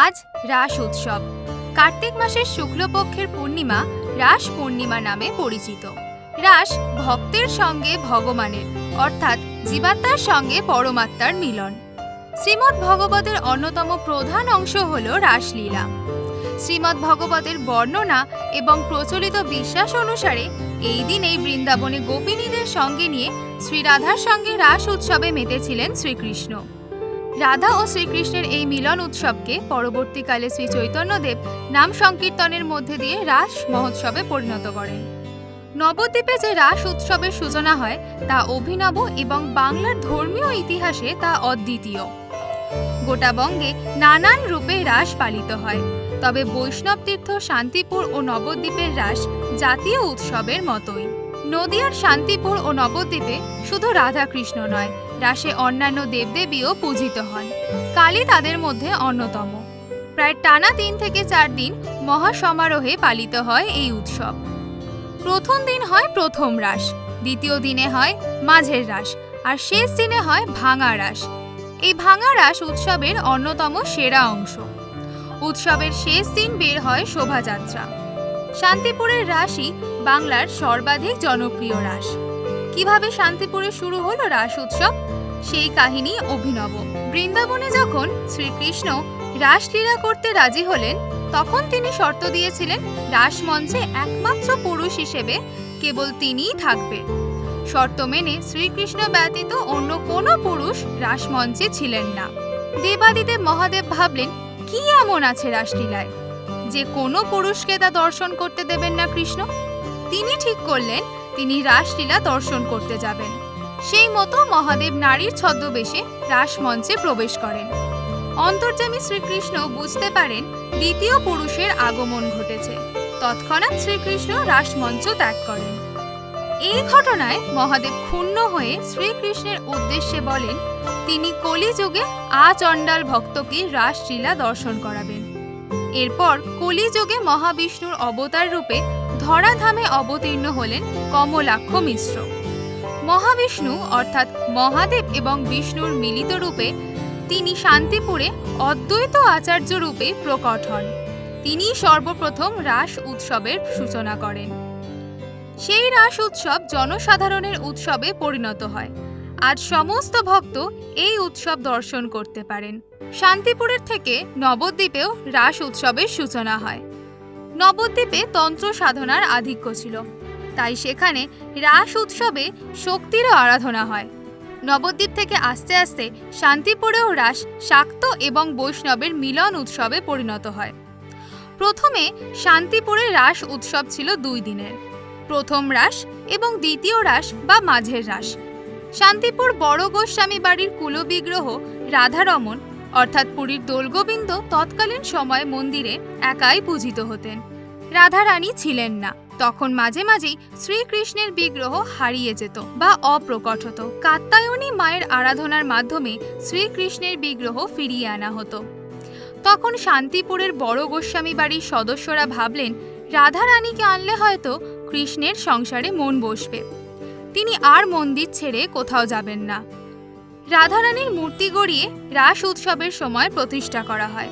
আজ রাস উৎসব। কার্তিক মাসের শুক্লপক্ষের পূর্ণিমা রাস পূর্ণিমা নামে পরিচিত। রাস ভক্তের সঙ্গে ভগবানের, অর্থাৎ জীবাত্মার সঙ্গে পরমাত্মার মিলন। শ্রীমদ্ ভগবতের অন্যতম প্রধান অংশ হল রাসলীলা। শ্রীমদ্ ভগবতের বর্ণনা এবং প্রচলিত বিশ্বাস অনুসারে এই দিনেই বৃন্দাবনে গোপিনীদের সঙ্গে নিয়ে শ্রীরাধার সঙ্গে রাস উৎসবে মেতেছিলেন শ্রীকৃষ্ণ। রাধা ও শ্রীকৃষ্ণের এই মিলন উৎসবকে পরবর্তীকালে শ্রী চৈতন্যদেব নাম সংকীর্তনের মধ্যে দিয়ে রাস মহোৎসবে পরিণত করেন। নবদ্বীপে যে রাস উৎসবের সূচনা হয়, তা অভিনব এবং বাংলার ধর্মীয় ইতিহাসে তা অদ্বিতীয়। গোটা বঙ্গে নানান রূপে রাস পালিত হয়, তবে বৈষ্ণব তীর্থ শান্তিপুর ও নবদ্বীপের রাস জাতীয় উৎসবের মতোই। নদিয়ার শান্তিপুর ও নবদ্বীপে শুধু রাধাকৃষ্ণ নয় রাসে অন্যান্য দেবদেবীও পূজিত হন। কালী তাদের মধ্যে অন্যতম। প্রায় টানা তিন থেকে চার দিন মহাসমারোহে পালিত হয় এই উৎসব। প্রথম দিন হয় প্রথম রাস, দ্বিতীয় দিনে হয় মাঝের রাস, আর শেষ দিনে হয় ভাঙা রাস। এই ভাঙা রাস উৎসবের অন্যতম সেরা অংশ। উৎসবের শেষ দিন বের হয় শোভাযাত্রা। শান্তিপুরের রাসই বাংলার সর্বাধিক জনপ্রিয় রাস। কীভাবে শান্তিপুরে শুরু হলো রাস উৎসব? সেই কাহিনী অভিনব। বৃন্দাবনে যখন শ্রীকৃষ্ণ রাসলীলা করতে রাজি হলেন, তখন তিনি শর্ত দিয়েছিলেন রাসমঞ্চে একমাত্র পুরুষ হিসেবে কেবল তিনিই থাকবে। শর্ত মেনে শ্রীকৃষ্ণ ব্যতীত অন্য কোনো পুরুষ রাসমঞ্চে ছিলেন না। দেবাদিদেব মহাদেব ভাবলেন, কি এমন আছে রাসলীলায়? যে কোনো পুরুষকে তা দর্শন করতে দেবেন না কৃষ্ণ। তিনি ঠিক করলেন তিনি রাসলীলা দর্শন করতে যাবেন। সেই মতো মহাদেব নারীর ছদ্মবেশে রাসমঞ্চে প্রবেশ করেন। অন্তর্যামী শ্রীকৃষ্ণ বুঝতে পারেন দ্বিতীয় পুরুষের আগমন ঘটেছে। তৎক্ষণাৎ শ্রীকৃষ্ণ রাসমঞ্চ ত্যাগ করেন। এই ঘটনায় মহাদেব ক্ষুণ্ণ হয়ে শ্রীকৃষ্ণের উদ্দেশ্যে বলেন, তিনি কলিযুগে আচণ্ডাল ভক্তকে রাসলীলা দর্শন করাবেন। এরপর কলিযুগে মহাবিষ্ণুর অবতার রূপে ধরাধামে অবতীর্ণ হলেন কমলাক্ষ মিশ্র। মহাবিষ্ণু, অর্থাৎ মহাদেব এবং বিষ্ণুর মিলিত রূপে তিনি শান্তিপুরে অদ্বৈত আচার্য রূপে প্রকট হন। তিনি সর্বপ্রথম রাস উৎসবের সূচনা করেন। সেই রাস উৎসব জনসাধারণের উৎসবে পরিণত হয়। আজ সমস্ত ভক্ত এই উৎসব দর্শন করতে পারেন। শান্তিপুরের থেকে নবদ্বীপেও রাস উৎসবের সূচনা হয়। নবদ্বীপে তন্ত্র সাধনার আধিক্য ছিল। তাই সেখানে রাস উৎসবে শক্তিরও আরাধনা হয়। নবদ্বীপ থেকে আস্তে আস্তে শান্তিপুরেও রাস শাক্ত এবং বৈষ্ণবের মিলন উৎসবে পরিণত হয়। প্রথমে শান্তিপুরে রাস উৎসব ছিল দুই দিনের। প্রথম রাস এবং দ্বিতীয় রাস বা মাঝের রাস। শান্তিপুর বড় গোস্বামী বাড়ির কুলবিগ্রহ রাধারমন অর্থাৎ পুরীর দোলগোবিন্দ তৎকালীন সময় মন্দিরে একাই পূজিত হতেন। রাধারানী ছিলেন না। তখন মাঝে মাঝেই শ্রীকৃষ্ণের বিগ্রহ হারিয়ে যেত বা অপ্রকট হতো। কাত্তায়নী মায়ের আরাধনার মাধ্যমে শ্রীকৃষ্ণের বিগ্রহ ফিরিয়ে আনা হতো। তখন শান্তিপুরের বড় গোস্বামী বাড়ির সদস্যরা ভাবলেন, রাধারানীকে আনলে হয়তো কৃষ্ণের সংসারে মন বসবে। তিনি আর মন্দির ছেড়ে কোথাও যাবেন না। রাধারানীর মূর্তি গড়িয়ে রাস উৎসবের সময় প্রতিষ্ঠা করা হয়।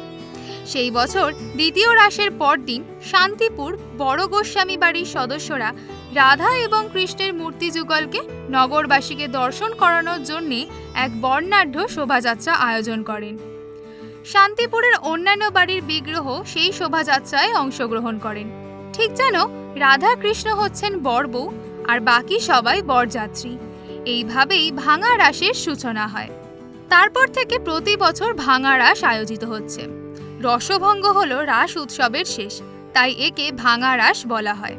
সেই বছর দ্বিতীয় রাসের পরদিন শান্তিপুর বড় গোস্বামী বাড়ির সদস্যরা রাধা এবং কৃষ্ণের মূর্তি যুগলকে নগরবাসীকে দর্শন করানোর জন্যে এক বর্ণাঢ্য শোভাযাত্রা আয়োজন করেন। শান্তিপুরের অন্যান্য বাড়ির বিগ্রহ সেই শোভাযাত্রায় অংশগ্রহণ করেন। ঠিক যেন রাধা কৃষ্ণ হচ্ছেন বরবউ আর বাকি সবাই বরযাত্রী। এইভাবেই ভাঙা রাসের সূচনা হয়। তারপর থেকে প্রতি বছর ভাঙা রাস আয়োজিত হচ্ছে। রসভঙ্গ হল রাস উৎসবের শেষ, তাই একে ভাঙা রাস বলা হয়।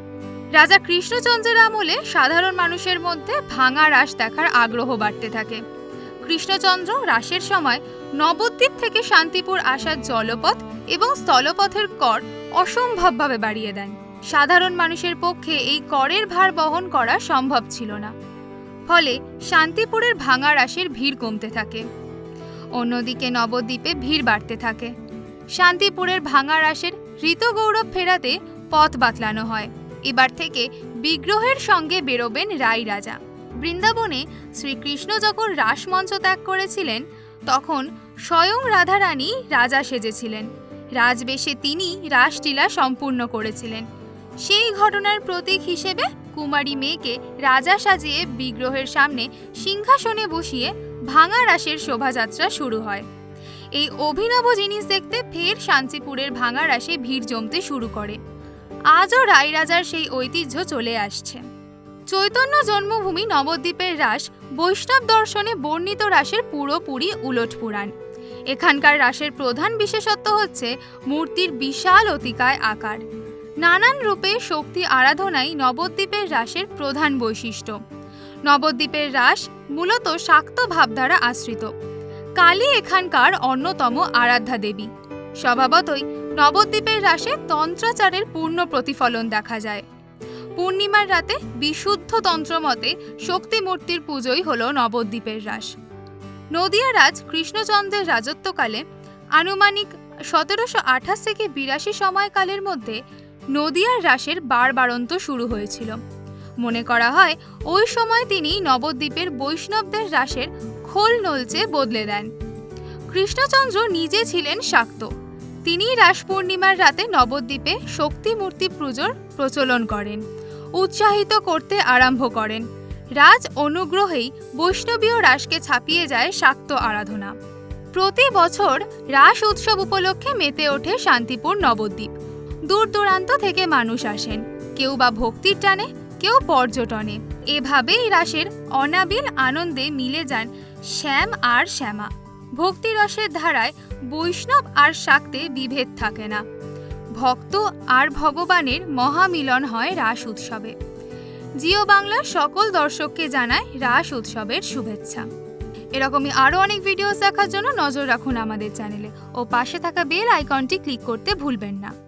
রাজা কৃষ্ণচন্দ্রের আমলে সাধারণ মানুষের মধ্যে ভাঙা রাস দেখার আগ্রহ বাড়তে থাকে। কৃষ্ণচন্দ্র রাসের সময় নবদ্বীপ থেকে শান্তিপুর আসার জলপথ এবং স্থলপথের কর অসম্ভবভাবে বাড়িয়ে দেন। সাধারণ মানুষের পক্ষে এই করের ভার বহন করা সম্ভব ছিল না। ফলে শান্তিপুরের ভাঙা রাসের ভিড় কমতে থাকে। অন্যদিকে নবদ্বীপে ভিড় বাড়তে থাকে। শান্তিপুরের ভাঙা রাসের ঋতগৌরব ফেরাতে পথ বাতলানো হয়। এবার থেকে বিগ্রহের সঙ্গে বেরোবেন রাই রাজা বৃন্দাবনে শ্রীকৃষ্ণ যখন রাসমঞ্চ ত্যাগ করেছিলেন, তখন স্বয়ং রাধারানী রাজা সেজেছিলেন। রাজবেশে তিনি রাসলীলা সম্পূর্ণ করেছিলেন। সেই ঘটনার প্রতীক হিসেবে কুমারী মেয়েকে রাজা সাজিয়ে বিগ্রহের সামনে সিংহাসনে বসিয়ে ভাঙা রাসের শোভাযাত্রা শুরু হয়। এই অভিনব জিনিস দেখতে ফের শান্তিপুরের ভাঙা রাসে ভিড় জমতে শুরু করে। আজও রায়রাজার সেই ঐতিহ্য চলে আসছে। চৈতন্য জন্মভূমি নবদ্বীপের রাস বৈষ্ণব দর্শনে বর্ণিত রাসের পুরোপুরি উলট পুরাণ। এখানকার রাসের প্রধান বিশেষত্ব হচ্ছে মূর্তির বিশাল অতিকায় আকার। নানান রূপে শক্তি আরাধনাই নবদ্বীপের রাসের প্রধান বৈশিষ্ট্য। নবদ্বীপের রাস মূলত শাক্ত ভাবধারা আশ্রিত। কালী এখানকার অন্যতম আরাধ্যা দেবী। স্বভাবতই নবদ্বীপের রাসে তন্ত্রাচারের পূর্ণ প্রতিফলন দেখা যায়। পূর্ণিমার রাতে বিশুদ্ধ তন্ত্রমতে শক্তি মূর্তির পুজোই হল নবদ্বীপের রাস। নদিয়া রাজ কৃষ্ণচন্দ্রের রাজত্বকালে আনুমানিক সতেরোশো আঠাশ থেকে বিরাশি সময়কালের মধ্যে নদিয়ার রাসের বারবারন্ত শুরু হয়েছিল। মনে করা হয়, ওই সময় তিনি নবদ্বীপের বৈষ্ণবদের রাসের খোল নলচে বদলে দেন। কৃষ্ণচন্দ্র নিজে ছিলেন শাক্ত। তিনি রাস পূর্ণিমার রাতে নবদ্বীপে শক্তি মূর্তি পুজোর প্রচলন করেন, উৎসাহিত করতে আরম্ভ করেন। রাজ অনুগ্রহেই বৈষ্ণবীয় রাসকে ছাপিয়ে যায় শাক্ত আরাধনা। প্রতি বছর রাস উৎসব উপলক্ষে মেতে ওঠে শান্তিপুর নবদ্বীপ। দূর দূরান্ত থেকে মানুষ আসেন। কেউ বা ভক্তির টানে, কেউ পর্যটনে। এভাবেই রাসের অনাবিল আনন্দে মিলে যান শ্যাম আর শ্যামা। ভক্তিরসের ধারায় বৈষ্ণব আর শাক্তে বিভেদ থাকে না। ভক্ত আর ভগবানের মহামিলন হয় রাস উৎসবে। জিও বাংলার সকল দর্শককে জানায় রাস উৎসবের শুভেচ্ছা। এরকমই আরও অনেক ভিডিওস দেখার জন্য নজর রাখুন আমাদের চ্যানেলে ও পাশে থাকা বেল আইকনটি ক্লিক করতে ভুলবেন না।